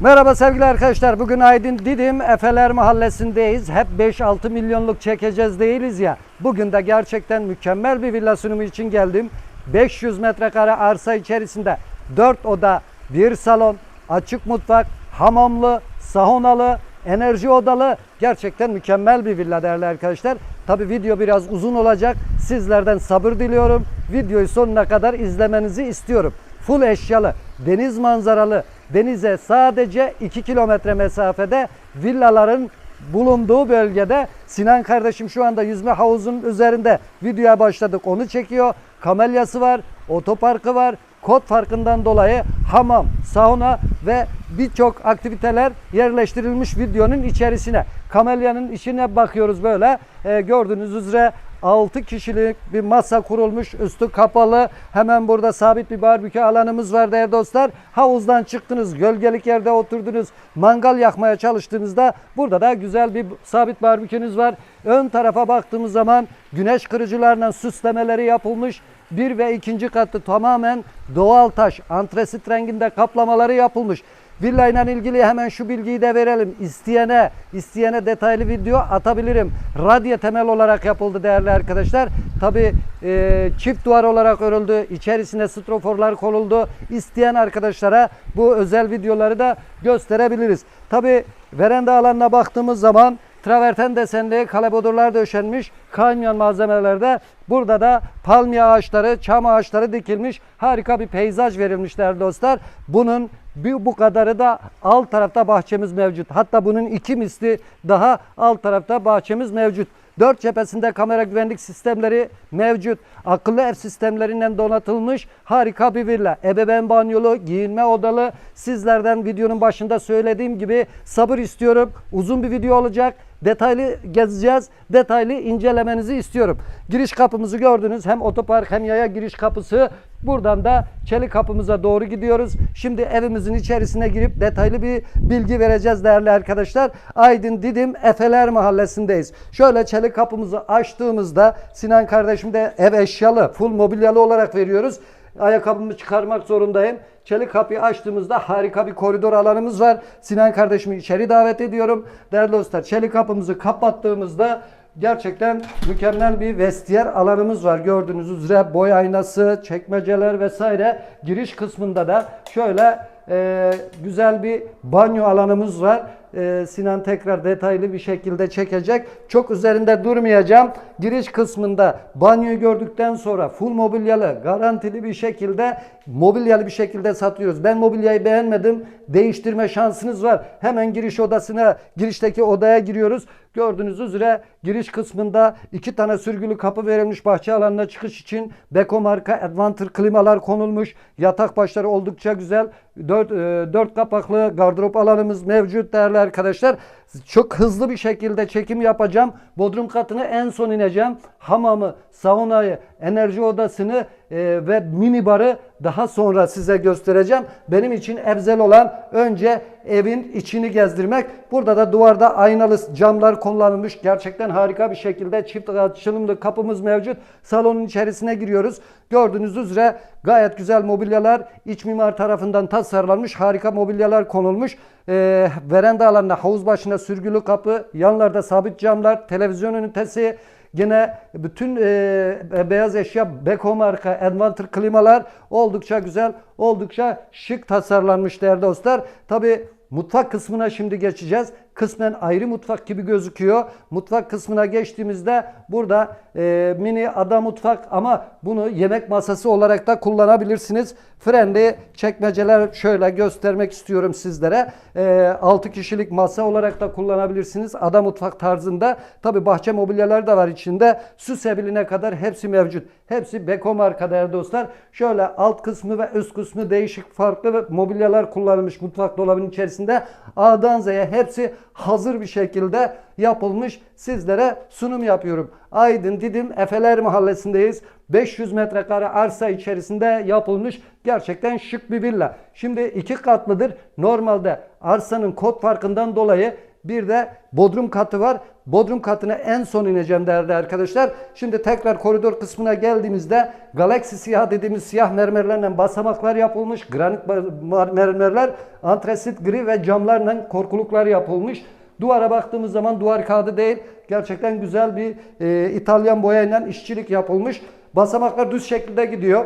Merhaba sevgili arkadaşlar. Bugün Aydın Didim Efeler Mahallesi'ndeyiz. Hep 5-6 milyonluk çekeceğiz değiliz ya. Bugün de gerçekten mükemmel bir villa sunumu için geldim. 500 metrekare arsa içerisinde 4 oda, 1 salon, açık mutfak, hamamlı, sahonalı, enerji odalı gerçekten mükemmel bir villa değerli arkadaşlar. Tabi video biraz uzun olacak. Sizlerden sabır diliyorum. Videoyu sonuna kadar izlemenizi istiyorum. Full eşyalı, deniz manzaralı, denize sadece 2 kilometre mesafede villaların bulunduğu bölgede Sinan kardeşim şu anda yüzme havuzunun üzerinde videoya başladık. Onu çekiyor. Kamelyası var, otoparkı var. Kod farkından dolayı hamam, sauna ve birçok aktiviteler yerleştirilmiş videonun içerisine. Kamelyanın içine bakıyoruz böyle. Ee, gördüğünüz üzere 6 kişilik bir masa kurulmuş, üstü kapalı. Hemen burada sabit bir barbekü alanımız var değerli dostlar. Havuzdan çıktınız, gölgelik yerde oturdunuz, mangal yakmaya çalıştığınızda burada da güzel bir sabit barbekünüz var. Ön tarafa baktığımız zaman güneş kırıcılarla süslemeleri yapılmış. Bir ve ikinci katı tamamen doğal taş, antresit renginde kaplamaları yapılmış. Villa ile ilgili hemen şu bilgiyi de verelim. İsteyene, isteyene detaylı video atabilirim. Radyo temel olarak yapıldı değerli arkadaşlar. Tabi çift duvar olarak örüldü. İçerisine stroforlar konuldu. İsteyen arkadaşlara bu özel videoları da gösterebiliriz. Tabi veranda alanına baktığımız zaman traverten desenli kalebodurlar döşenmiş kamyon malzemelerde burada da palmiye ağaçları, çam ağaçları dikilmiş. Harika bir peyzaj verilmiş değerli dostlar. Bunun bir bu kadarı da alt tarafta bahçemiz mevcut. Hatta bunun iki misli daha alt tarafta bahçemiz mevcut. Dört cephesinde kamera güvenlik sistemleri mevcut. Akıllı ev sistemlerinden donatılmış harika bir villa. Ebeveyn banyolu, giyinme odalı. Sizlerden videonun başında söylediğim gibi sabır istiyorum. Uzun bir video olacak. Detaylı gezeceğiz. Detaylı incelemenizi istiyorum. Giriş kapımızı gördünüz. Hem otopark hem yaya giriş kapısı. Buradan da çelik kapımıza doğru gidiyoruz. Şimdi evimizin içerisine girip detaylı bir bilgi vereceğiz değerli arkadaşlar. Aydın Didim Efeler Mahallesi'ndeyiz. Şöyle çelik kapımızı açtığımızda Sinan kardeşim de ev eşyalı, full mobilyalı olarak veriyoruz. Ayakkabımı çıkarmak zorundayım. Çelik kapıyı açtığımızda harika bir koridor alanımız var. Sinan kardeşimi içeri davet ediyorum. Değerli dostlar çelik kapımızı kapattığımızda gerçekten mükemmel bir vestiyer alanımız var. Gördüğünüz üzere boy aynası, çekmeceler vesaire. Giriş kısmında da şöyle e, güzel bir banyo alanımız var. E, Sinan tekrar detaylı bir şekilde çekecek. Çok üzerinde durmayacağım. Giriş kısmında banyoyu gördükten sonra full mobilyalı, garantili bir şekilde mobilyalı bir şekilde satıyoruz. Ben mobilyayı beğenmedim. Değiştirme şansınız var. Hemen giriş odasına, girişteki odaya giriyoruz. Gördüğünüz üzere giriş kısmında iki tane sürgülü kapı verilmiş bahçe alanına çıkış için. Beko marka Advanter klimalar konulmuş. Yatak başları oldukça güzel. Dört, e, dört kapaklı gardırop alanımız mevcut değerli arkadaşlar. Çok hızlı bir şekilde çekim yapacağım. Bodrum katına en son ineceğim. Hamamı, saunayı, enerji odasını e, ve mini barı daha sonra size göstereceğim. Benim için evzel olan önce evin içini gezdirmek. Burada da duvarda aynalı camlar kullanılmış. Gerçekten harika bir şekilde çift açılımlı kapımız mevcut. Salonun içerisine giriyoruz. Gördüğünüz üzere gayet güzel mobilyalar iç mimar tarafından tasarlanmış. Harika mobilyalar konulmuş. E, veranda alanına havuz başına sürgülü kapı, yanlarda sabit camlar, televizyon ünitesi, Yine bütün e, beyaz eşya Beko marka Advanter klimalar oldukça güzel, oldukça şık tasarlanmış değerli dostlar. Tabi mutfak kısmına şimdi geçeceğiz. Kısmen ayrı mutfak gibi gözüküyor. Mutfak kısmına geçtiğimizde burada e, mini ada mutfak ama bunu yemek masası olarak da kullanabilirsiniz. Frenli çekmeceler şöyle göstermek istiyorum sizlere. E, 6 kişilik masa olarak da kullanabilirsiniz. Ada mutfak tarzında. Tabi bahçe mobilyaları da var içinde. Süs ebiline kadar hepsi mevcut. Hepsi Beko marka değerli dostlar. Şöyle alt kısmı ve üst kısmı değişik farklı mobilyalar kullanılmış mutfak dolabının içerisinde. A'dan Z'ye hepsi hazır bir şekilde yapılmış sizlere sunum yapıyorum. Aydın Didim Efeler Mahallesi'ndeyiz. 500 metrekare arsa içerisinde yapılmış gerçekten şık bir villa. Şimdi iki katlıdır. Normalde arsanın kod farkından dolayı bir de bodrum katı var. Bodrum katına en son ineceğim değerli arkadaşlar. Şimdi tekrar koridor kısmına geldiğimizde Galaxy siyah dediğimiz siyah mermerlerle basamaklar yapılmış. Granit mermerler, antresit gri ve camlarla korkuluklar yapılmış. Duvara baktığımız zaman duvar kağıdı değil. Gerçekten güzel bir e, İtalyan boyayla işçilik yapılmış. Basamaklar düz şekilde gidiyor.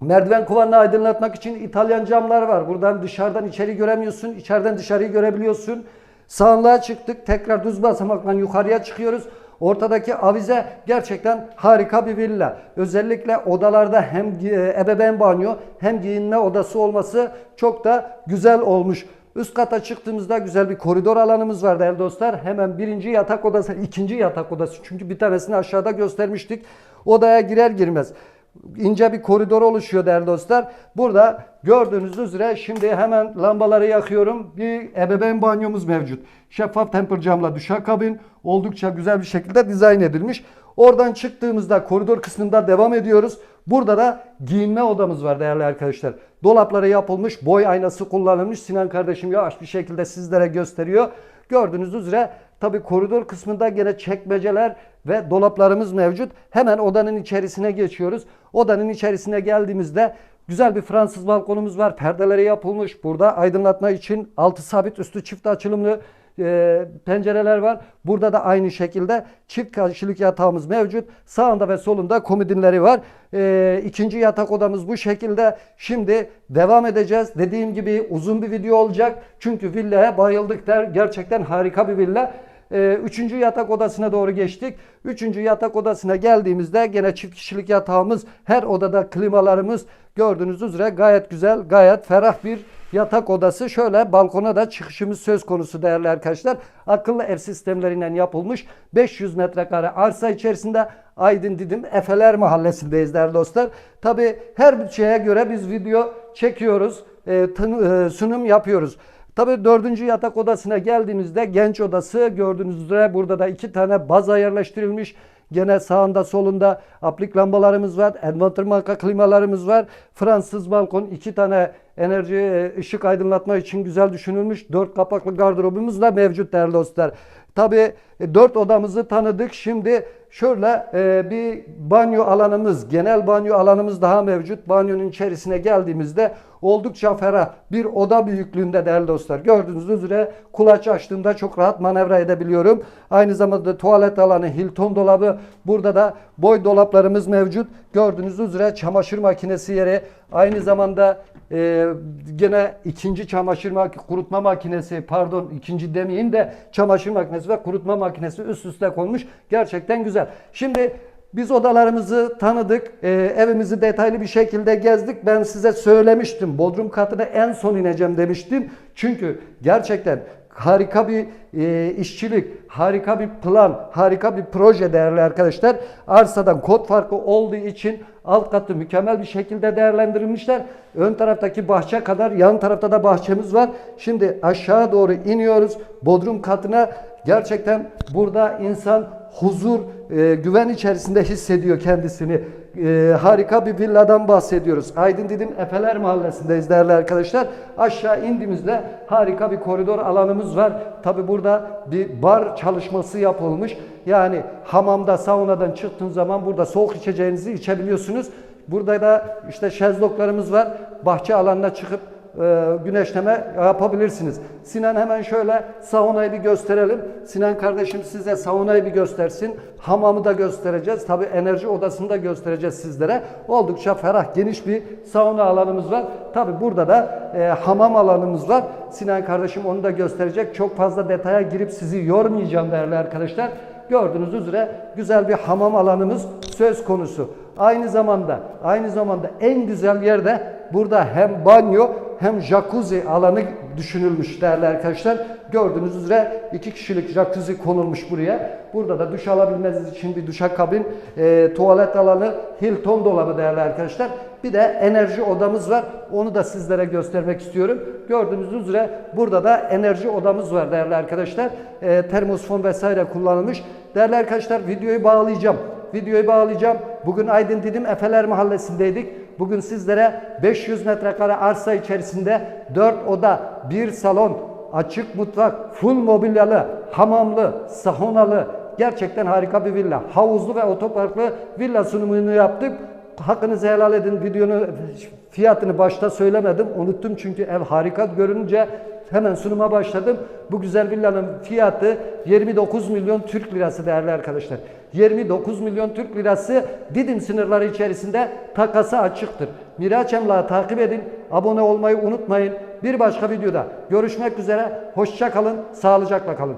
Merdiven kovanını aydınlatmak için İtalyan camlar var. Buradan dışarıdan içeri göremiyorsun, içeriden dışarıyı görebiliyorsun. Sağlığa çıktık, tekrar düz basamakla yukarıya çıkıyoruz. Ortadaki avize gerçekten harika bir villa. Özellikle odalarda hem gi- ebeveyn banyo hem giyinme odası olması çok da güzel olmuş. Üst kata çıktığımızda güzel bir koridor alanımız var değerli dostlar. Hemen birinci yatak odası, ikinci yatak odası. Çünkü bir tanesini aşağıda göstermiştik. Odaya girer girmez ince bir koridor oluşuyor değerli dostlar. Burada gördüğünüz üzere şimdi hemen lambaları yakıyorum. Bir ebeveyn banyomuz mevcut. Şeffaf temper camla duşakabin oldukça güzel bir şekilde dizayn edilmiş. Oradan çıktığımızda koridor kısmında devam ediyoruz. Burada da giyinme odamız var değerli arkadaşlar. Dolaplara yapılmış, boy aynası kullanılmış. Sinan kardeşim yavaş bir şekilde sizlere gösteriyor. Gördüğünüz üzere tabi koridor kısmında gene çekmeceler ve dolaplarımız mevcut. Hemen odanın içerisine geçiyoruz. Odanın içerisine geldiğimizde güzel bir Fransız balkonumuz var. Perdeleri yapılmış. Burada aydınlatma için altı sabit üstü çift açılımlı e, pencereler var. Burada da aynı şekilde çift kişilik yatağımız mevcut. Sağında ve solunda komodinleri var. E, ikinci yatak odamız bu şekilde. Şimdi devam edeceğiz. Dediğim gibi uzun bir video olacak. Çünkü villaya bayıldık der. Gerçekten harika bir villa. Ee, Üçüncü yatak odasına doğru geçtik. Üçüncü yatak odasına geldiğimizde gene çift kişilik yatağımız, her odada klimalarımız gördüğünüz üzere gayet güzel, gayet ferah bir yatak odası. Şöyle balkona da çıkışımız söz konusu değerli arkadaşlar. Akıllı ev sistemlerinden yapılmış 500 metrekare arsa içerisinde Aydın Didim Efeler Mahallesi'ndeyiz değerli dostlar. Tabi her bütçeye göre biz video çekiyoruz, e, e, sunum yapıyoruz. Tabii dördüncü yatak odasına geldiğimizde genç odası gördüğünüz üzere burada da iki tane baza yerleştirilmiş. Gene sağında solunda aplik lambalarımız var. Advanter marka klimalarımız var. Fransız balkon iki tane enerji e, ışık aydınlatma için güzel düşünülmüş. Dört kapaklı gardırobumuz da mevcut değerli dostlar. Tabii e, dört odamızı tanıdık. Şimdi şöyle e, bir banyo alanımız, genel banyo alanımız daha mevcut. Banyonun içerisine geldiğimizde oldukça ferah bir oda büyüklüğünde değerli dostlar. Gördüğünüz üzere kulaç açtığımda çok rahat manevra edebiliyorum. Aynı zamanda tuvalet alanı, Hilton dolabı, burada da boy dolaplarımız mevcut. Gördüğünüz üzere çamaşır makinesi yeri, aynı zamanda e, gene ikinci çamaşır mak kurutma makinesi pardon ikinci demeyeyim de çamaşır makinesi ve kurutma makinesi üst üste konmuş. Gerçekten güzel. Şimdi biz odalarımızı tanıdık, e, evimizi detaylı bir şekilde gezdik. Ben size söylemiştim, Bodrum katına en son ineceğim demiştim. Çünkü gerçekten harika bir e, işçilik, harika bir plan, harika bir proje değerli arkadaşlar. Arsadan kod farkı olduğu için alt katı mükemmel bir şekilde değerlendirilmişler. Ön taraftaki bahçe kadar yan tarafta da bahçemiz var. Şimdi aşağı doğru iniyoruz. Bodrum katına gerçekten burada insan huzur, e, güven içerisinde hissediyor kendisini. E, harika bir villadan bahsediyoruz. Aydın Didim Efeler Mahallesi'ndeyiz değerli arkadaşlar. Aşağı indiğimizde harika bir koridor alanımız var. Tabi burada bir bar çalışması yapılmış. Yani hamamda, saunadan çıktığın zaman burada soğuk içeceğinizi içebiliyorsunuz. Burada da işte şezlonglarımız var. Bahçe alanına çıkıp e, güneşleme yapabilirsiniz. Sinan hemen şöyle saunayı bir gösterelim. Sinan kardeşim size saunayı bir göstersin. Hamamı da göstereceğiz. Tabi enerji odasını da göstereceğiz sizlere. Oldukça ferah, geniş bir sauna alanımız var. Tabi burada da e, hamam alanımız var. Sinan kardeşim onu da gösterecek. Çok fazla detaya girip sizi yormayacağım değerli arkadaşlar. Gördüğünüz üzere güzel bir hamam alanımız söz konusu. Aynı zamanda aynı zamanda en güzel yerde burada hem banyo hem jacuzzi alanı düşünülmüş değerli arkadaşlar. Gördüğünüz üzere iki kişilik jacuzzi konulmuş buraya. Burada da duş alabilmeniz için bir duşakabin, e, tuvalet alanı, Hilton dolabı değerli arkadaşlar. Bir de enerji odamız var. Onu da sizlere göstermek istiyorum. Gördüğünüz üzere burada da enerji odamız var değerli arkadaşlar. E, termosfon vesaire kullanılmış. Değerli arkadaşlar videoyu bağlayacağım. Videoyu bağlayacağım. Bugün Aydın Didim Efeler Mahallesi'ndeydik. Bugün sizlere 500 metrekare arsa içerisinde 4 oda, 1 salon, açık mutfak, full mobilyalı, hamamlı, sahonalı, gerçekten harika bir villa. Havuzlu ve otoparklı villa sunumunu yaptık. Hakkınızı helal edin. Videonun fiyatını başta söylemedim. Unuttum çünkü ev harika görünce hemen sunuma başladım. Bu güzel villanın fiyatı 29 milyon Türk lirası değerli arkadaşlar. 29 milyon Türk lirası Didim sınırları içerisinde takası açıktır. Miraç Emlak'ı takip edin. Abone olmayı unutmayın. Bir başka videoda görüşmek üzere. Hoşça kalın. Sağlıcakla kalın.